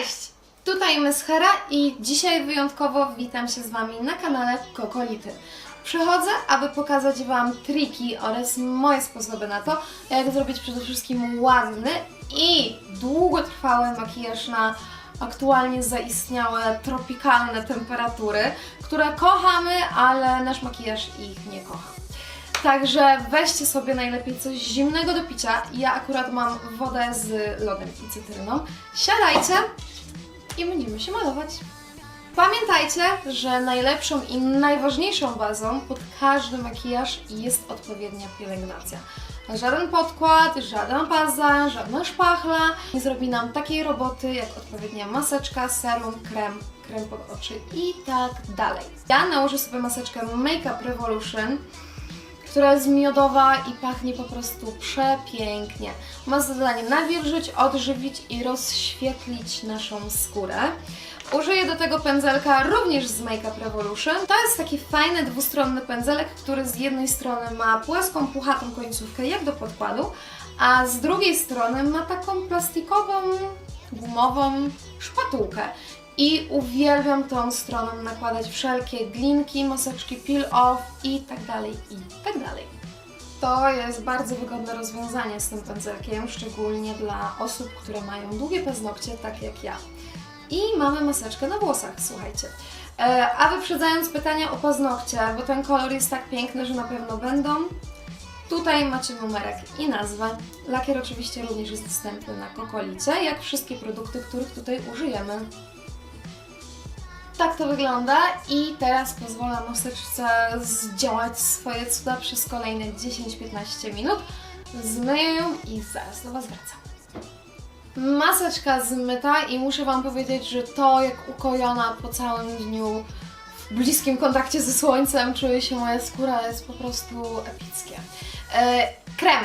Cześć! Tutaj Myschera i dzisiaj wyjątkowo witam się z Wami na kanale Kokolity. Przychodzę, aby pokazać Wam triki oraz moje sposoby na to, jak zrobić przede wszystkim ładny i długotrwały makijaż na aktualnie zaistniałe tropikalne temperatury, które kochamy, ale nasz makijaż ich nie kocha. Także weźcie sobie najlepiej coś zimnego do picia. Ja akurat mam wodę z lodem i cytryną. Siadajcie i będziemy się malować. Pamiętajcie, że najlepszą i najważniejszą bazą pod każdy makijaż jest odpowiednia pielęgnacja. Żaden podkład, żadna baza, żadna szpachla nie zrobi nam takiej roboty jak odpowiednia maseczka, serum, krem, krem pod oczy i tak dalej. Ja nałożę sobie maseczkę Makeup Revolution która jest miodowa i pachnie po prostu przepięknie. Ma za zadanie nawilżyć, odżywić i rozświetlić naszą skórę. Użyję do tego pędzelka również z Makeup Revolution. To jest taki fajny dwustronny pędzelek, który z jednej strony ma płaską, puchatą końcówkę jak do podkładu, a z drugiej strony ma taką plastikową, gumową szpatułkę. I uwielbiam tą stroną nakładać wszelkie glinki, maseczki peel-off i tak dalej, i tak dalej. To jest bardzo wygodne rozwiązanie z tym pędzelkiem, szczególnie dla osób, które mają długie paznokcie, tak jak ja. I mamy maseczkę na włosach, słuchajcie. E, a wyprzedzając pytania o paznokcie, bo ten kolor jest tak piękny, że na pewno będą, Tutaj macie numerek i nazwę. Lakier oczywiście również jest dostępny na Kokolicie, jak wszystkie produkty, których tutaj użyjemy. Tak to wygląda i teraz pozwolę maseczce zdziałać swoje cuda przez kolejne 10-15 minut. Zmyję ją i zaraz do Was wracam. Maseczka zmyta i muszę Wam powiedzieć, że to jak ukojona po całym dniu w bliskim kontakcie ze słońcem czuje się moja skóra, jest po prostu epickie. E, krem.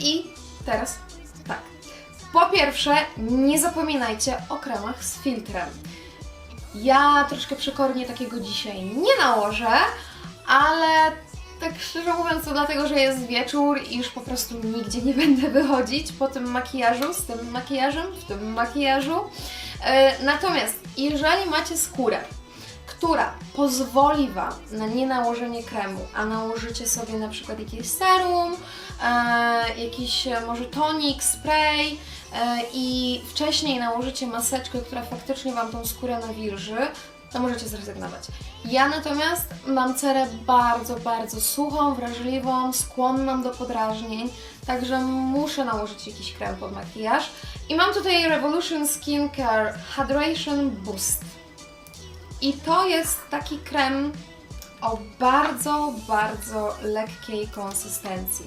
I teraz tak. Po pierwsze, nie zapominajcie o kremach z filtrem. Ja troszkę przekornie takiego dzisiaj nie nałożę, ale tak szczerze mówiąc to dlatego, że jest wieczór i już po prostu nigdzie nie będę wychodzić po tym makijażu, z tym makijażem, w tym makijażu. E, natomiast jeżeli macie skórę, która pozwoli Wam na nie nałożenie kremu, a nałożycie sobie na przykład jakieś serum, e, jakiś e, może tonik, spray i wcześniej nałożycie maseczkę, która faktycznie Wam tą skórę nawilży, to możecie zrezygnować. Ja natomiast mam cerę bardzo, bardzo suchą, wrażliwą, skłonną do podrażnień, także muszę nałożyć jakiś krem pod makijaż. I mam tutaj Revolution Skincare Hydration Boost. I to jest taki krem o bardzo, bardzo lekkiej konsystencji.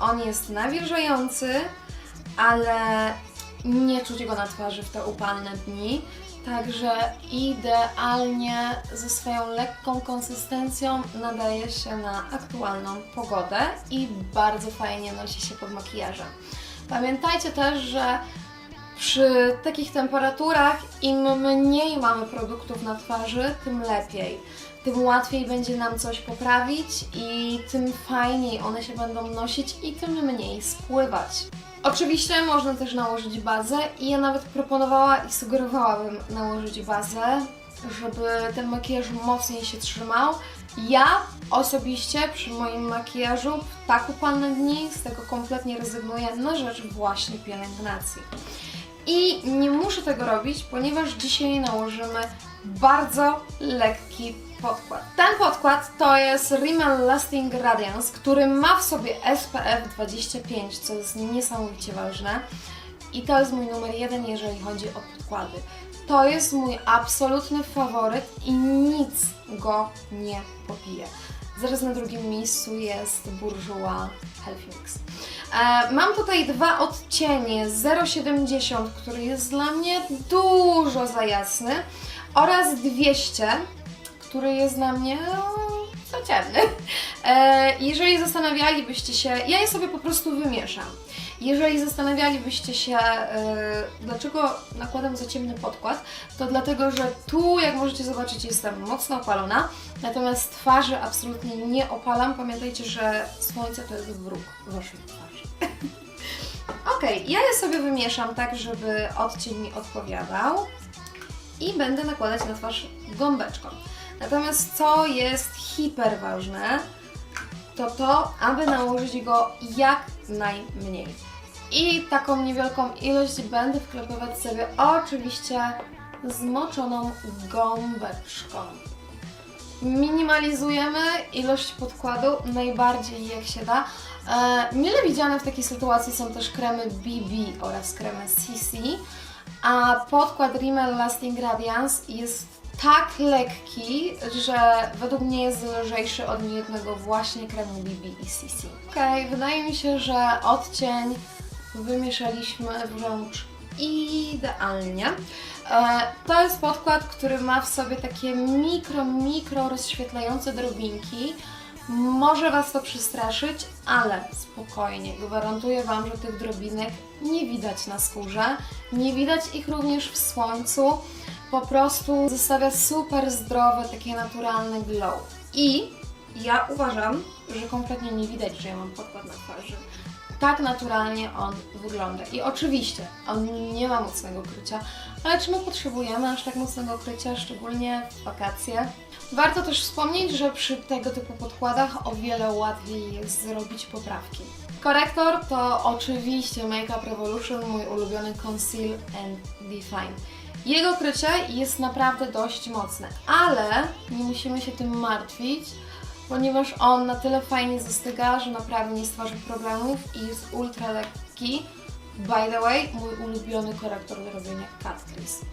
On jest nawilżający, ale nie czuć go na twarzy w te upalne dni. Także idealnie ze swoją lekką konsystencją nadaje się na aktualną pogodę i bardzo fajnie nosi się pod makijażem. Pamiętajcie też, że przy takich temperaturach im mniej mamy produktów na twarzy, tym lepiej. Tym łatwiej będzie nam coś poprawić i tym fajniej one się będą nosić i tym mniej spływać. Oczywiście można też nałożyć bazę i ja nawet proponowała i sugerowałabym nałożyć bazę, żeby ten makijaż mocniej się trzymał. Ja osobiście przy moim makijażu w tak upalne dni z tego kompletnie rezygnuję na rzecz właśnie pielęgnacji. I nie muszę tego robić, ponieważ dzisiaj nałożymy bardzo lekki podkład. Ten podkład to jest Rimmel Lasting Radiance, który ma w sobie SPF 25, co jest niesamowicie ważne. I to jest mój numer jeden, jeżeli chodzi o podkłady. To jest mój absolutny faworyt i nic go nie popije. Zaraz na drugim miejscu jest Bourjois Healthy Mix. E, mam tutaj dwa odcienie 0,70, który jest dla mnie dużo za jasny oraz 200, który jest dla mnie no, za ciemny. E, jeżeli zastanawialibyście się, ja je sobie po prostu wymieszam. Jeżeli zastanawialibyście się, e, dlaczego nakładam za ciemny podkład, to dlatego, że tu, jak możecie zobaczyć, jestem mocno opalona, natomiast twarzy absolutnie nie opalam. Pamiętajcie, że słońce to jest wróg waszej twarzy. Okej, ja je sobie wymieszam tak, żeby odcień mi odpowiadał i będę nakładać na twarz gąbeczką. Natomiast co jest hiper ważne, to to, aby nałożyć go jak najmniej. I taką niewielką ilość będę wklepywać sobie oczywiście zmoczoną gąbeczką. Minimalizujemy ilość podkładu najbardziej jak się da. E, mile widziane w takiej sytuacji są też kremy BB oraz kremy CC, a podkład Rimmel Lasting Radiance jest tak lekki, że według mnie jest lżejszy od niejednego właśnie kremu BB i CC. Okej, wydaje mi się, że odcień wymieszaliśmy wręcz idealnie. E, To jest podkład, który ma w sobie takie mikro, mikro rozświetlające drobinki. Może Was to przestraszyć, ale spokojnie, gwarantuję Wam, że tych drobinek nie widać na skórze, nie widać ich również w słońcu. Po prostu zostawia super zdrowe, takie naturalne glow. I ja uważam, że kompletnie nie widać, że ja mam podkład na twarzy tak naturalnie on wygląda. I oczywiście, on nie ma mocnego krycia, ale czy my potrzebujemy aż tak mocnego krycia, szczególnie w wakacje? Warto też wspomnieć, że przy tego typu podkładach o wiele łatwiej jest zrobić poprawki. Korektor to oczywiście Make Up Revolution, mój ulubiony Conceal and Define. Jego krycie jest naprawdę dość mocne, ale nie musimy się tym martwić, ponieważ on na tyle fajnie zastyga, że naprawdę nie stwarza problemów i jest ultra lekki. By the way, mój ulubiony korektor do robienia cut crease.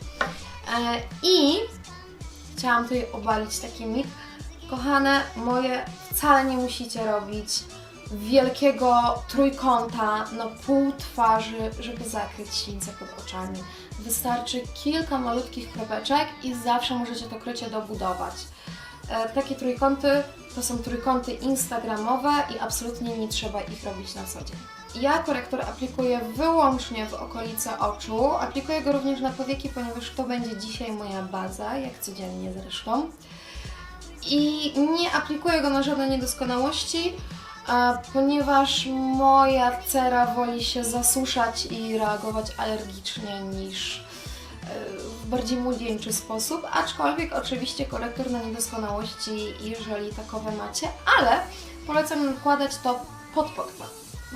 E, I chciałam tutaj obalić taki mit. Kochane moje, wcale nie musicie robić wielkiego trójkąta na pół twarzy, żeby zakryć sińce pod oczami. Wystarczy kilka malutkich kropeczek i zawsze możecie to krycie dobudować. E, takie trójkąty to są trójkąty instagramowe i absolutnie nie trzeba ich robić na co dzień. Ja korektor aplikuję wyłącznie w okolice oczu. Aplikuję go również na powieki, ponieważ to będzie dzisiaj moja baza, jak codziennie zresztą. I nie aplikuję go na żadne niedoskonałości, a, ponieważ moja cera woli się zasuszać i reagować alergicznie niż e, w bardziej młodzieńczy sposób, aczkolwiek oczywiście korektor na niedoskonałości, jeżeli takowe macie, ale polecam nakładać to pod podkład,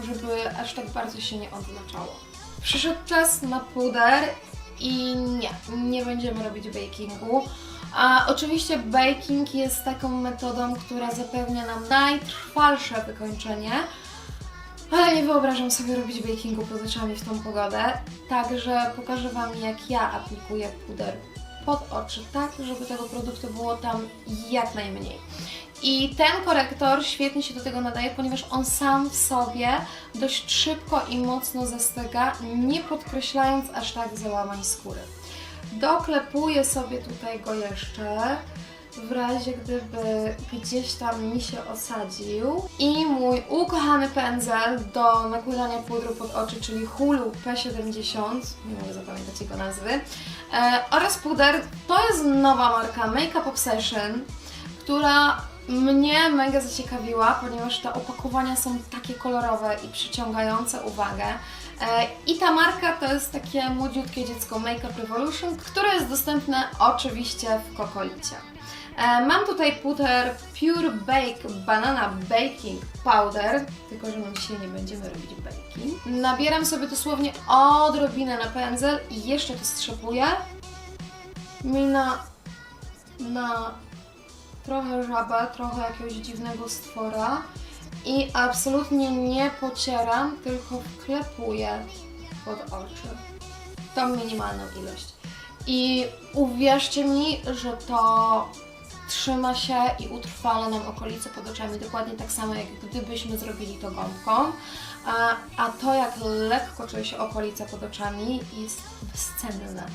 żeby aż tak bardzo się nie odznaczało. Przyszedł czas na puder i nie, nie będziemy robić bakingu. A oczywiście baking jest taką metodą, która zapewnia nam najtrwalsze wykończenie, ale nie wyobrażam sobie robić bakingu pod oczami w tą pogodę, także pokażę Wam jak ja aplikuję puder pod oczy, tak żeby tego produktu było tam jak najmniej. I ten korektor świetnie się do tego nadaje, ponieważ on sam w sobie dość szybko i mocno zastyga, nie podkreślając aż tak załamań skóry. Doklepuję sobie tutaj go jeszcze, w razie gdyby gdzieś tam mi się osadził. I mój ukochany pędzel do nakładania pudru pod oczy, czyli Hulu P70, nie mogę zapamiętać jego nazwy, e, oraz puder. To jest nowa marka Makeup Obsession, która mnie mega zaciekawiła, ponieważ te opakowania są takie kolorowe i przyciągające uwagę. E, I ta marka to jest takie młodziutkie dziecko Makeup Revolution, które jest dostępne oczywiście w Kokolicie. E, Mam tutaj puder Pure Bake Banana Baking Powder, tylko że my dzisiaj nie będziemy robić baking. Nabieram sobie dosłownie odrobinę na pędzel i jeszcze to strzepuję. Mina na trochę żabę, trochę jakiegoś dziwnego stwora i absolutnie nie pocieram, tylko wklepuję pod oczy tą minimalną ilość. I uwierzcie mi, że to trzyma się i utrwala nam okolice pod oczami, dokładnie tak samo jak gdybyśmy zrobili to gąbką. A, a to jak lekko czuje się okolica pod oczami jest bezcenne.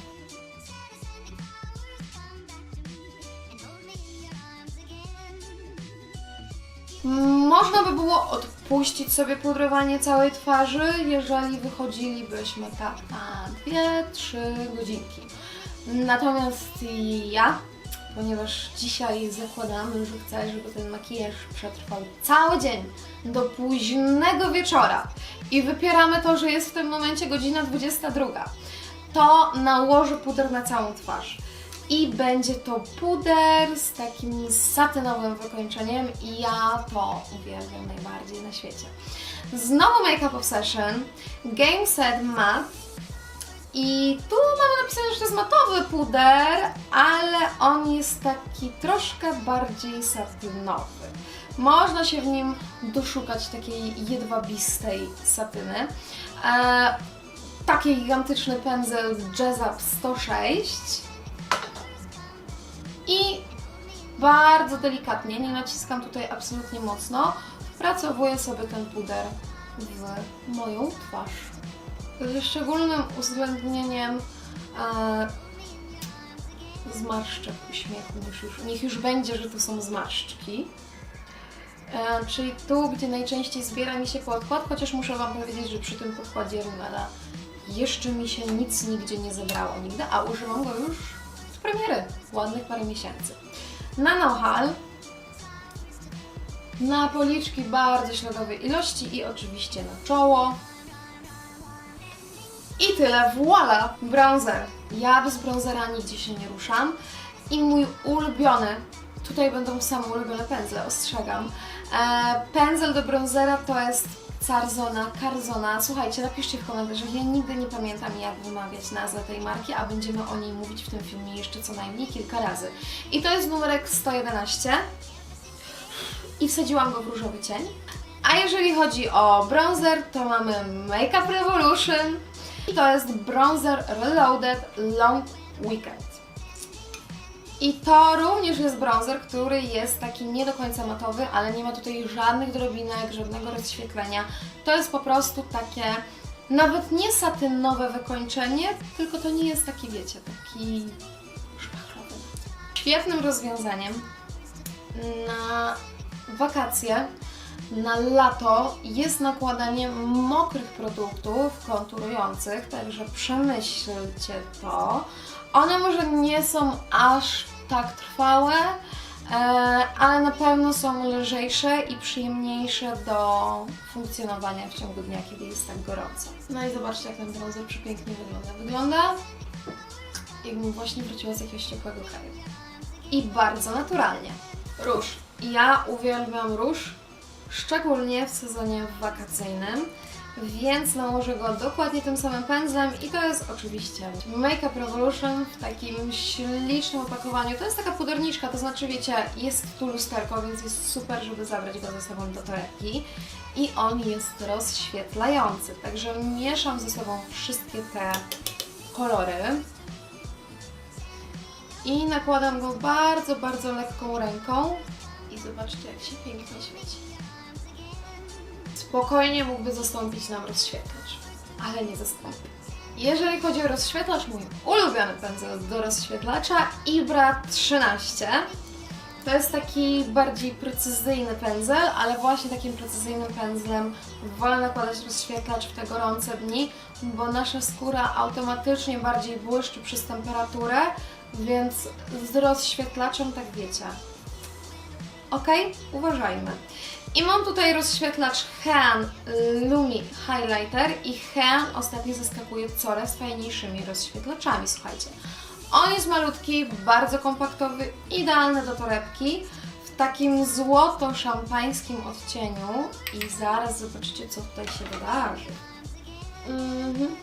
Można by było odpuścić sobie pudrowanie całej twarzy, jeżeli wychodzilibyśmy tak na 2-3 godzinki. Natomiast ja ponieważ dzisiaj zakładamy, że chcę, żeby ten makijaż przetrwał cały dzień do późnego wieczora i wypieramy to, że jest w tym momencie godzina 22, to nałożę puder na całą twarz. I będzie to puder z takim satynowym wykończeniem i ja to uwielbiam najbardziej na świecie. Znowu Make Up Obsession, Game Set Matte i tu mamy napisane, że to jest matowy puder, ale on jest taki troszkę bardziej satynowy. Można się w nim doszukać takiej jedwabistej satyny. E, taki gigantyczny pędzel Jazz Up 106 i bardzo delikatnie, nie naciskam tutaj absolutnie mocno, wpracowuję sobie ten puder w moją twarz. Ze szczególnym uwzględnieniem e, zmarszczek uśmiechu, niż już, niech już będzie, że to są zmarszczki. E, czyli tu, gdzie najczęściej zbiera mi się podkład, chociaż muszę Wam powiedzieć, że przy tym podkładzie Rimmela jeszcze mi się nic nigdzie nie zebrało nigdy, a używam go już premiery, ładnych parę miesięcy. Na nohal, na policzki bardzo śladowej ilości i oczywiście na czoło. I tyle, voila, bronzer. Ja bez bronzera nigdzie się nie ruszam. I mój ulubiony, tutaj będą same ulubione pędzle, ostrzegam. E, pędzel do bronzera to jest Carzona, Carzona. Słuchajcie, napiszcie w komentarzach, ja nigdy nie pamiętam jak wymawiać nazwę tej marki, a będziemy o niej mówić w tym filmie jeszcze co najmniej kilka razy. I to jest numerek 111 i wsadziłam go w różowy cień. A jeżeli chodzi o bronzer, to mamy Make Up Revolution i to jest bronzer Reloaded Long Weekend. I to również jest bronzer, który jest taki nie do końca matowy, ale nie ma tutaj żadnych drobinek, żadnego rozświetlenia. To jest po prostu takie nawet nie satynowe wykończenie, tylko to nie jest taki, wiecie, taki szpachlowy. Świetnym rozwiązaniem na wakacje, na lato jest nakładanie mokrych produktów konturujących, także przemyślcie to. One może nie są aż tak trwałe, e, ale na pewno są lżejsze i przyjemniejsze do funkcjonowania w ciągu dnia, kiedy jest tak gorąco. No i zobaczcie, jak ten bronzer przepięknie wygląda. Wygląda jakbym właśnie wróciła z jakiegoś ciepłego kraju. I bardzo naturalnie. Róż. Ja uwielbiam róż, szczególnie w sezonie wakacyjnym, więc nałożę go dokładnie tym samym pędzlem i to jest oczywiście Make Up Revolution w takim ślicznym opakowaniu. To jest taka puderniczka, to znaczy wiecie, jest tu lusterko, więc jest super, żeby zabrać go ze sobą do torebki i on jest rozświetlający, także mieszam ze sobą wszystkie te kolory i nakładam go bardzo, bardzo lekką ręką i zobaczcie jak się pięknie świeci. Spokojnie mógłby zastąpić nam rozświetlacz, ale nie zastąpi. Jeżeli chodzi o rozświetlacz, mój ulubiony pędzel do rozświetlacza Ibra 13. To jest taki bardziej precyzyjny pędzel, ale właśnie takim precyzyjnym pędzlem wolę nakładać rozświetlacz w te gorące dni, bo nasza skóra automatycznie bardziej błyszczy przez temperaturę, więc z rozświetlaczem tak wiecie. Ok? Uważajmy. I mam tutaj rozświetlacz Hean Lumi Highlighter i Hean ostatnio zaskakuje coraz fajniejszymi rozświetlaczami, słuchajcie. On jest malutki, bardzo kompaktowy, idealny do torebki, w takim złoto-szampańskim odcieniu i zaraz zobaczycie, co tutaj się wydarzy. Mhm.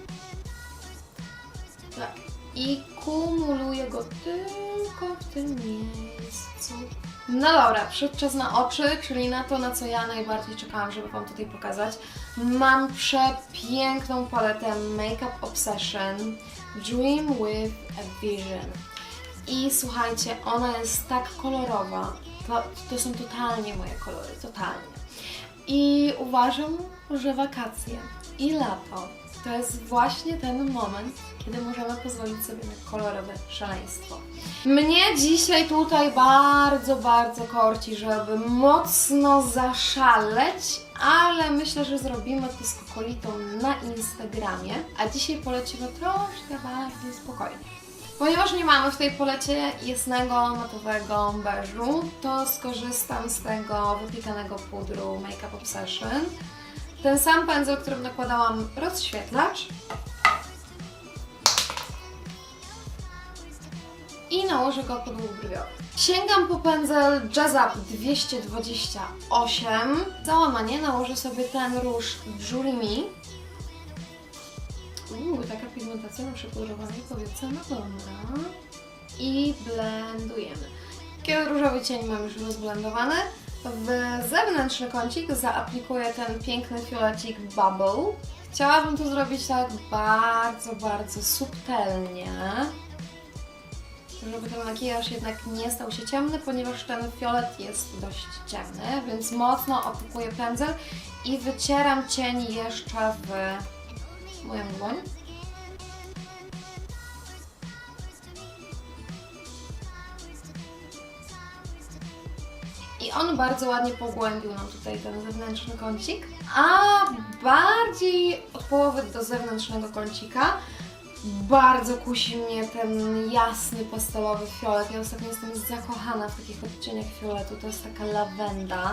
Tak. I kumuluję go tylko w tym miejscu. No dobra, przyszedł czas na oczy, czyli na to, na co ja najbardziej czekałam, żeby Wam tutaj pokazać. Mam przepiękną paletę Makeup Obsession Dream with a Vision. I słuchajcie, ona jest tak kolorowa. To, to są totalnie moje kolory, totalnie. I uważam, że wakacje i lato to jest właśnie ten moment, kiedy możemy pozwolić sobie na kolorowe szaleństwo. Mnie dzisiaj tutaj bardzo, bardzo korci, żeby mocno zaszaleć, ale myślę, że zrobimy to z kokolitą na Instagramie, a dzisiaj polecimy troszkę bardziej spokojnie. Ponieważ nie mamy w tej polecie jasnego, matowego beżu, to skorzystam z tego wypikanego pudru Make Up Obsession. Ten sam pędzel, którym nakładałam rozświetlacz. I nałożę go pod łuk brwiowy. Sięgam po pędzel Jazz Up 228. Załamanie nałożę sobie ten róż Jury Me. Uuu, taka pigmentacja na przepudrowanie powietrza dobra. I blendujemy. Kiedy różowy cień mam już rozblendowany, w zewnętrzny kącik zaaplikuję ten piękny fiolecik Bubble. Chciałabym to zrobić tak bardzo, bardzo subtelnie, żeby ten makijaż jednak nie stał się ciemny, ponieważ ten fiolet jest dość ciemny, więc mocno aplikuję pędzel i wycieram cień jeszcze w moją dłoń. I on bardzo ładnie pogłębił nam tutaj ten zewnętrzny kącik, a bardziej od połowy do zewnętrznego kącika bardzo kusi mnie ten jasny pastelowy fiolet. Ja ostatnio jestem zakochana w takich odcieniach fioletu. To jest taka lawenda.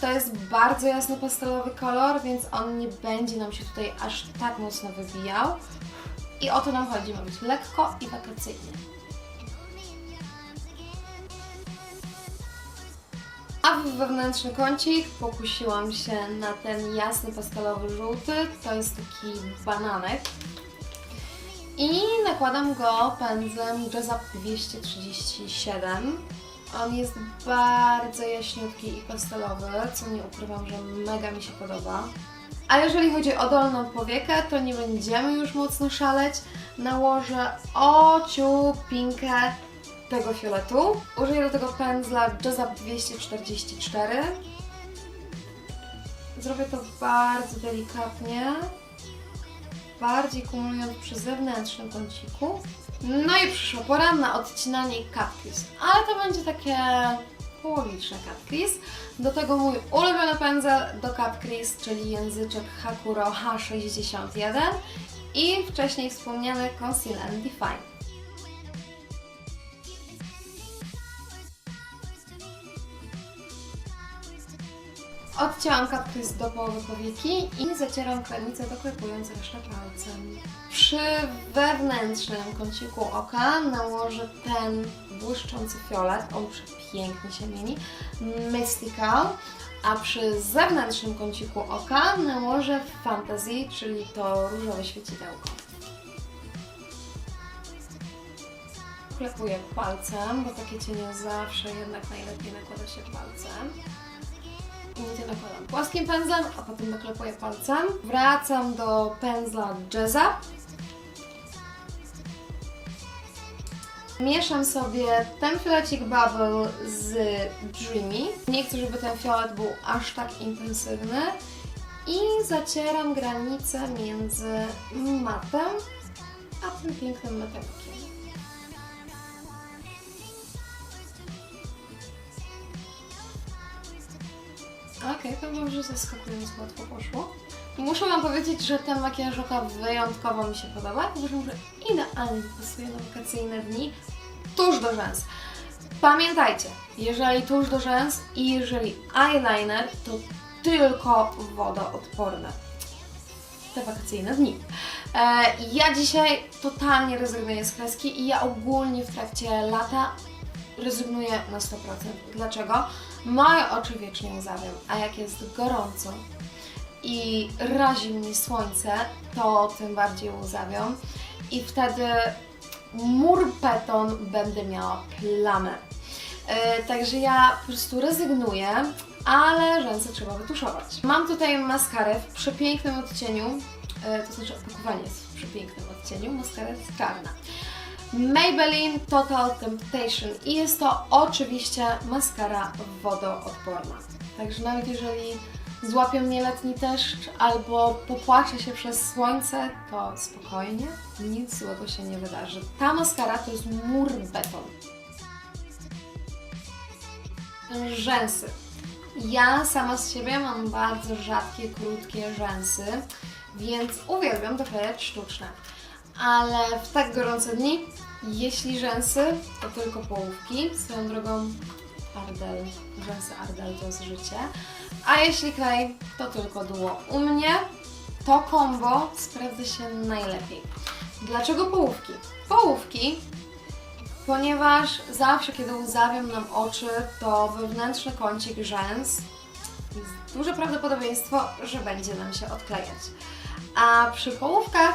To jest bardzo jasny pastelowy kolor, więc on nie będzie nam się tutaj aż tak mocno wybijał. I o to nam chodzi, ma być lekko i wakacyjnie. A w wewnętrzny kącik pokusiłam się na ten jasny pastelowy żółty. To jest taki bananek. I nakładam go pędzlem Jazz Up 237. On jest bardzo jaśniutki i pastelowy, co nie ukrywam, że mega mi się podoba. A jeżeli chodzi o dolną powiekę, to nie będziemy już mocno szaleć. Nałożę ociupinkę tego fioletu. Użyję do tego pędzla Up 244. Zrobię to bardzo delikatnie, bardziej kumulując przy zewnętrznym kąciku. No i przyszła pora na odcinanie crease, ale to będzie takie połowiczne crease. Do tego mój ulubiony pędzel do crease, czyli języczek Hakuro H61 i wcześniej wspomniany Conceal and Define. Odcięłam kapkrys do połowy powieki i zacieram krenicę doklepując resztę palcem. Przy wewnętrznym kąciku oka nałożę ten błyszczący fiolet, on przepięknie się mieni, Mystical, a przy zewnętrznym kąciku oka nałożę Fantasy, czyli to różowe świecidełko. Klepuję palcem, bo takie cienie zawsze jednak najlepiej nakłada się palcem. Nigdzie nakładam płaskim pędzlem, a potem doklepuję palcem. Wracam do pędzla Jazz Up. Mieszam sobie ten fiolecik Bubble z Dreamy. Nie chcę, żeby ten fiolet był aż tak intensywny. I zacieram granicę między matem a tym pięknym metalikiem. Okej, powiem, że zaskakująco łatwo poszło. Muszę Wam powiedzieć, że ten makijaż oka wyjątkowo mi się podoba. Uważam, że idealnie pasuje na wakacyjne dni tuż do rzęs. Pamiętajcie, jeżeli tuż do rzęs i jeżeli eyeliner, to tylko wodoodporne. Te wakacyjne dni. E, ja dzisiaj totalnie rezygnuję z kreski i ja ogólnie w trakcie lata rezygnuję na 100%. Dlaczego? Moje oczy wiecznie łzawią, a jak jest gorąco i razi mnie słońce, to tym bardziej łzawią i wtedy mur beton będę miała plamę. Yy, także ja po prostu rezygnuję, ale rzęsy trzeba wytuszować. Mam tutaj maskarę w przepięknym odcieniu, yy, to znaczy opakowanie jest w przepięknym odcieniu, maskara jest czarna. Maybelline Total Temptation i jest to oczywiście maskara wodoodporna. Także nawet jeżeli złapie mnie letni deszcz albo popłaczę się przez słońce, to spokojnie, nic złego się nie wydarzy. Ta maskara to jest mur beton. Rzęsy. Ja sama z siebie mam bardzo rzadkie, krótkie rzęsy, więc uwielbiam doklejać sztuczne ale w tak gorące dni, jeśli rzęsy, to tylko połówki. Swoją drogą Ardell, rzęsy Ardell to jest życie. A jeśli klej, to tylko duo. U mnie to kombo sprawdza się najlepiej. Dlaczego połówki? Połówki, ponieważ zawsze, kiedy łzawią nam oczy, to wewnętrzny kącik rzęs jest duże prawdopodobieństwo, że będzie nam się odklejać. A przy połówkach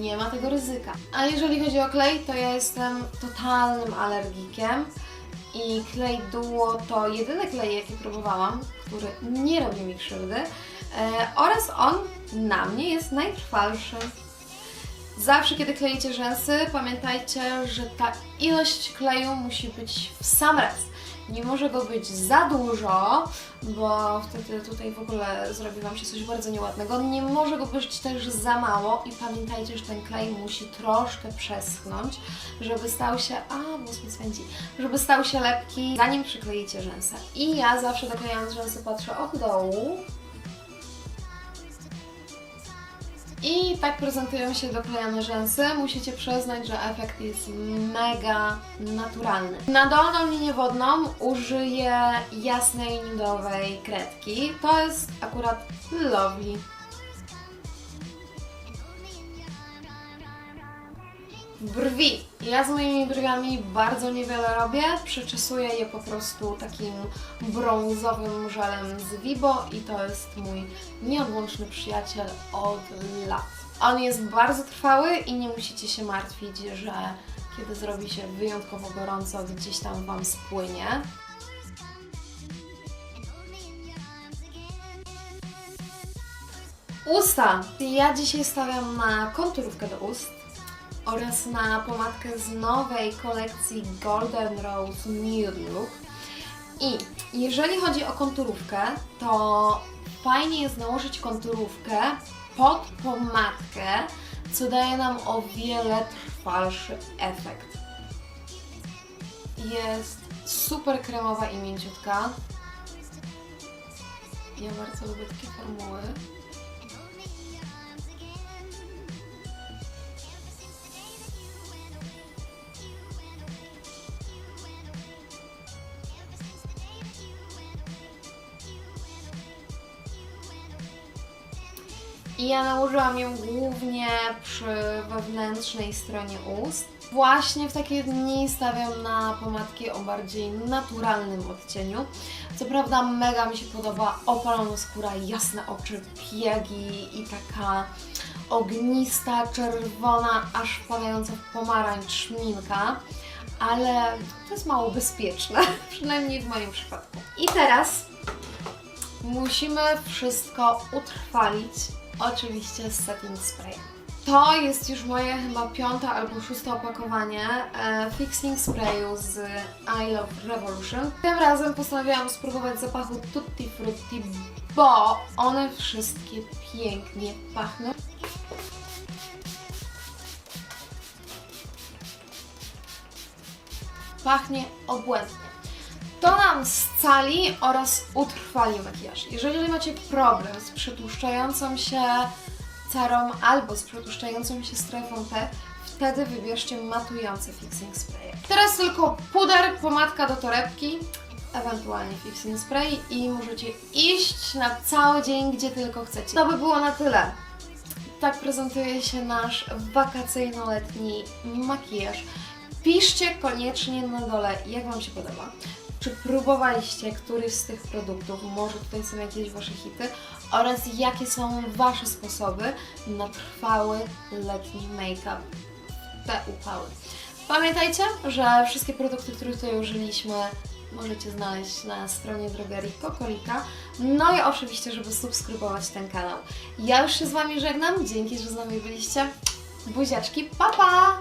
nie ma tego ryzyka. A jeżeli chodzi o klej, to ja jestem totalnym alergikiem i klej Duo to jedyny klej, jaki próbowałam, który nie robi mi krzywdy e, oraz on na mnie jest najtrwalszy. Zawsze, kiedy kleicie rzęsy, pamiętajcie, że ta ilość kleju musi być w sam raz. Nie może go być za dużo, bo wtedy tutaj w ogóle zrobi Wam się coś bardzo nieładnego. Nie może go być też za mało i pamiętajcie, że ten klej musi troszkę przeschnąć, żeby stał się... A, włos mi swędzi. Żeby stał się lepki, zanim przykleicie rzęsy. I ja zawsze doklejając rzęsy patrzę od dołu, I tak prezentują się doklejane rzęsy. Musicie przyznać, że efekt jest mega naturalny. Na dolną linię wodną użyję jasnej nudowej kredki. To jest akurat lovely. Brwi. Ja z moimi brwiami bardzo niewiele robię. Przeczesuję je po prostu takim brązowym żelem z Vibo i to jest mój nieodłączny przyjaciel od lat. On jest bardzo trwały i nie musicie się martwić, że kiedy zrobi się wyjątkowo gorąco, gdzieś tam Wam spłynie. Usta. Ja dzisiaj stawiam na konturówkę do ust oraz na pomadkę z nowej kolekcji Golden Rose Nude Look. I jeżeli chodzi o konturówkę, to fajnie jest nałożyć konturówkę pod pomadkę, co daje nam o wiele trwalszy efekt. Jest super kremowa i mięciutka. Ja bardzo lubię takie formuły. I ja nałożyłam ją głównie przy wewnętrznej stronie ust. Właśnie w takie dni stawiam na pomadki o bardziej naturalnym odcieniu. Co prawda mega mi się podoba opalona skóra, jasne oczy, piegi i taka ognista, czerwona, aż wpadająca w pomarańcz szminka, ale to jest mało bezpieczne, przynajmniej w moim przypadku. I teraz musimy wszystko utrwalić, oczywiście z setting sprayem. To jest już moje chyba piąte albo szóste opakowanie e, fixing sprayu z I Love Revolution. Tym razem postanowiłam spróbować zapachu Tutti Frutti, bo one wszystkie pięknie pachną. Pachnie obłędnie. To nam scali oraz utrwali makijaż. Jeżeli macie problem z przetłuszczającą się cerą albo z przetłuszczającą się strefą T, wtedy wybierzcie matujące fixing spray. Teraz tylko puder, pomadka do torebki, ewentualnie fixing spray i możecie iść na cały dzień, gdzie tylko chcecie. To by było na tyle. Tak prezentuje się nasz wakacyjno-letni makijaż. Piszcie koniecznie na dole, jak Wam się podoba. Czy próbowaliście któryś z tych produktów? Może tutaj są jakieś Wasze hity? Oraz jakie są Wasze sposoby na trwały letni make-up w te upały? Pamiętajcie, że wszystkie produkty, których tutaj użyliśmy, możecie znaleźć na stronie drogerii Kokolika. No i oczywiście, żeby subskrybować ten kanał. Ja już się z Wami żegnam. Dzięki, że z nami byliście. Buziaczki, pa pa!